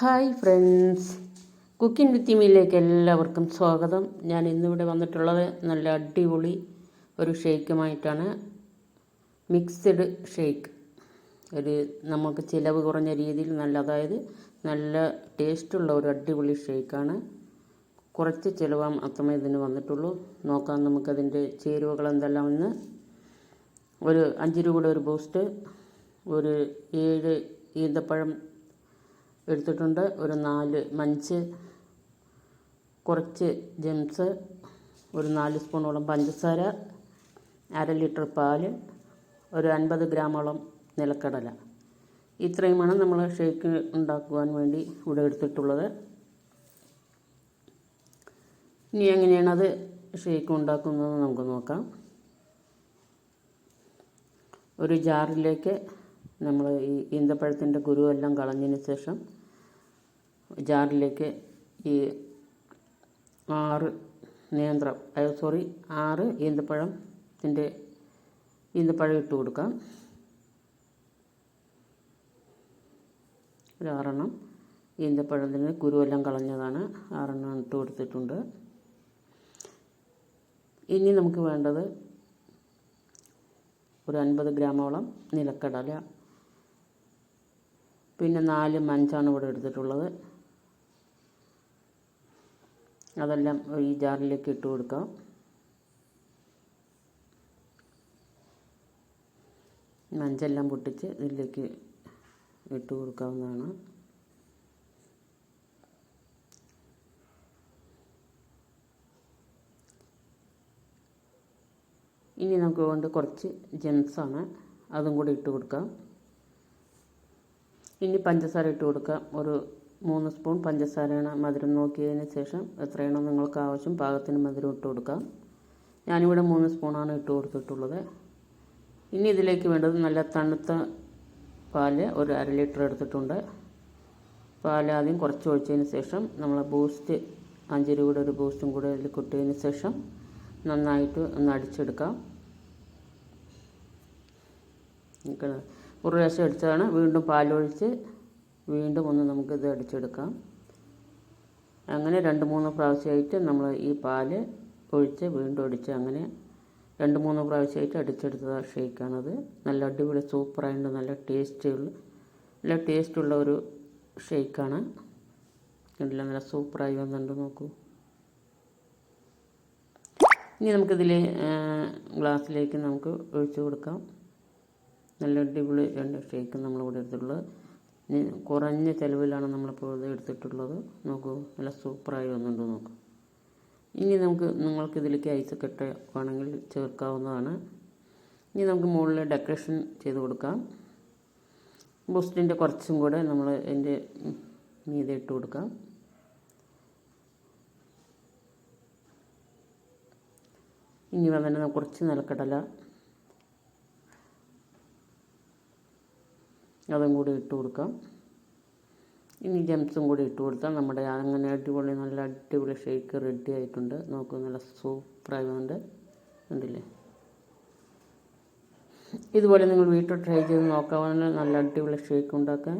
Hi friends. Cooking with മീയിലേക്ക് എല്ലാവർക്കും സ്വാഗതം. ഞാൻ ഇന്നിവിടെ വന്നിട്ടുള്ളത് നല്ല അടിപൊളി ഒരു ഷേക്കുമായിട്ടാണ്. Mixed shake. ഒരു നമുക്ക് ചിലവ് കുറഞ്ഞ രീതിയിൽ നല്ല അതായത് നല്ല ടേസ്റ്റുള്ള ഒരു അടിപൊളി ഷേക്കാണ്. കുറച്ച് ചിലവ് മാത്രമേ ഇതിന് വന്നിട്ടുള്ളൂ. നോക്കാം നമുക്കതിന്റെ ചേരുവകൾ എന്തെല്ലാം എന്തെല്ലാമെന്ന് ഒരു അഞ്ച് രൂപയുടെ ഒരു ബൂസ്റ്റ് ഒരു ഏഴ് ഈന്തപ്പഴം എടുത്തിട്ടുണ്ട്. ഒരു നാല് മഞ്ച് കുറച്ച് ജെംസ് ഒരു നാല് സ്പൂണോളം പഞ്ചസാര അര ലിറ്റർ പാൽ ഒരു അൻപത് ഗ്രാമോളം നിലക്കടല. ഇത്രയുമാണ് നമ്മൾ ഷേക്ക് ഉണ്ടാക്കുവാൻ വേണ്ടി ഇവിടെ എടുത്തിട്ടുള്ളത്. ഇനി എങ്ങനെയാണത് ഷേക്ക് ഉണ്ടാക്കുന്നത് നമുക്ക് നോക്കാം. ഒരു ജാറിലേക്ക് നമ്മൾ ഈ ഈന്തപ്പഴത്തിന്റെ കുരുവെല്ലാം കളഞ്ഞതിന് ശേഷം ജാറിലേക്ക് ഈ ആറ് നേന്ത്രം സോറി ആറ് ഈന്തപ്പഴത്തിന്റെ ഈന്തപ്പഴം ഇട്ട് കൊടുക്കാം. ഒരു ആറെണ്ണം ഈന്തപ്പഴത്തിന് കുരുവെല്ലാം കളഞ്ഞതാണ്. ആറെണ്ണം ഇട്ട് കൊടുത്തിട്ടുണ്ട്. ഇനി നമുക്ക് വേണ്ടത് ഒരു അൻപത് ഗ്രാമോളം നിലക്കടല. പിന്നെ നാല് മഞ്ചാണ് ഇവിടെ എടുത്തിട്ടുള്ളത്. അതെല്ലാം ഈ ജാറിലേക്ക് ഇട്ട് കൊടുക്കാം. മഞ്ചെല്ലാം പൊട്ടിച്ച് ഇതിലേക്ക് ഇട്ട് കൊടുക്കാവുന്നതാണ്. ഇനി നമുക്ക് കൊണ്ട് കുറച്ച് ജെംസാണ് അതും കൂടി ഇട്ട് കൊടുക്കാം. ഇനി പഞ്ചസാര ഇട്ട് കൊടുക്കാം. ഒരു മൂന്ന് സ്പൂൺ പഞ്ചസാരയാണ് മധുരം നോക്കിയതിന് ശേഷം എത്രയാണോ നിങ്ങൾക്ക് ആവശ്യം പാകത്തിന് മധുരം ഇട്ട് കൊടുക്കാം. ഞാനിവിടെ മൂന്ന് സ്പൂണാണ് ഇട്ട് കൊടുത്തിട്ടുള്ളത്. ഇനി ഇതിലേക്ക് വേണ്ടത് നല്ല തണുത്ത പാൽ ഒരു അര ലിറ്റർ എടുത്തിട്ടുണ്ട്. പാൽ ആദ്യം കുറച്ച് ഒഴിച്ചതിന് ശേഷം നമ്മൾ ബൂസ്റ്റ് അഞ്ച് രൂപയുടെ ഒരു ബൂസ്റ്റും കൂടെ അതിൽ കൊട്ടിയതിന് ശേഷം നന്നായിട്ട് ഒന്ന് അടിച്ചെടുക്കാം. പ്രാവശ്യം അടിച്ചതാണ്. വീണ്ടും പാലൊഴിച്ച് വീണ്ടും ഒന്ന് നമുക്കിത് അടിച്ചെടുക്കാം. അങ്ങനെ രണ്ട് മൂന്ന് പ്രാവശ്യമായിട്ട് നമ്മൾ ഈ പാൽ ഒഴിച്ച് വീണ്ടും അടിച്ച് അങ്ങനെ രണ്ട് മൂന്ന് പ്രാവശ്യമായിട്ട് അടിച്ചെടുത്ത ഷേക്കാണത്. നല്ല അടിപൊളി സൂപ്പറായിട്ട് നല്ല ടേസ്റ്റുള്ള നല്ല ടേസ്റ്റുള്ള ഒരു ഷേക്കാണ്. കണ്ടില്ല? നല്ല സൂപ്പറായി വന്നിട്ടുണ്ട് നോക്കൂ. ഇനി നമുക്കിതിൽ ഗ്ലാസ്സിലേക്ക് നമുക്ക് ഒഴിച്ചു കൊടുക്കാം. നല്ല അടിപൊളി രണ്ട് ഷേക്ക് നമ്മളിവിടെ എടുത്തിട്ടുള്ളത്. കുറഞ്ഞ ചിലവിലാണ് നമ്മളിപ്പോൾ ഇത് എടുത്തിട്ടുള്ളത്. നോക്കൂ നല്ല സൂപ്പറായി വന്നിട്ടുണ്ട് നോക്കൂ. ഇനി നമുക്ക് നിങ്ങൾക്ക് ഇതിലേക്ക് ഐസൊക്കെ വേണമെങ്കിൽ ചേർക്കാവുന്നതാണ്. ഇനി നമുക്ക് മുകളിൽ ഡെക്കറേഷൻ ചെയ്ത് കൊടുക്കാം. ബൂസ്റ്റിന്റെ കുറച്ചും കൂടെ നമ്മൾ എന്റെ മീതെ ഇട്ട് കൊടുക്കാം. ഇനി വന്നിട്ട് കുറച്ച് നിലക്കടല അതും കൂടി ഇട്ട് കൊടുക്കാം. ഇനി ജംസും കൂടി ഇട്ട് കൊടുത്താൽ നമ്മുടെ അങ്ങനെ അടിപൊളി നല്ല അടിപൊളി ഷേക്ക് റെഡി ആയിട്ടുണ്ട്. നോക്കൂ നല്ല സൂപ്പറായതുകൊണ്ട് കണ്ടില്ലേ? ഇതുപോലെ നിങ്ങൾ വീട്ടിൽ ട്രൈ ചെയ്ത് നോക്കാവുന്ന നല്ല അടിപൊളി ഷേക്ക് ഉണ്ടാക്കാൻ.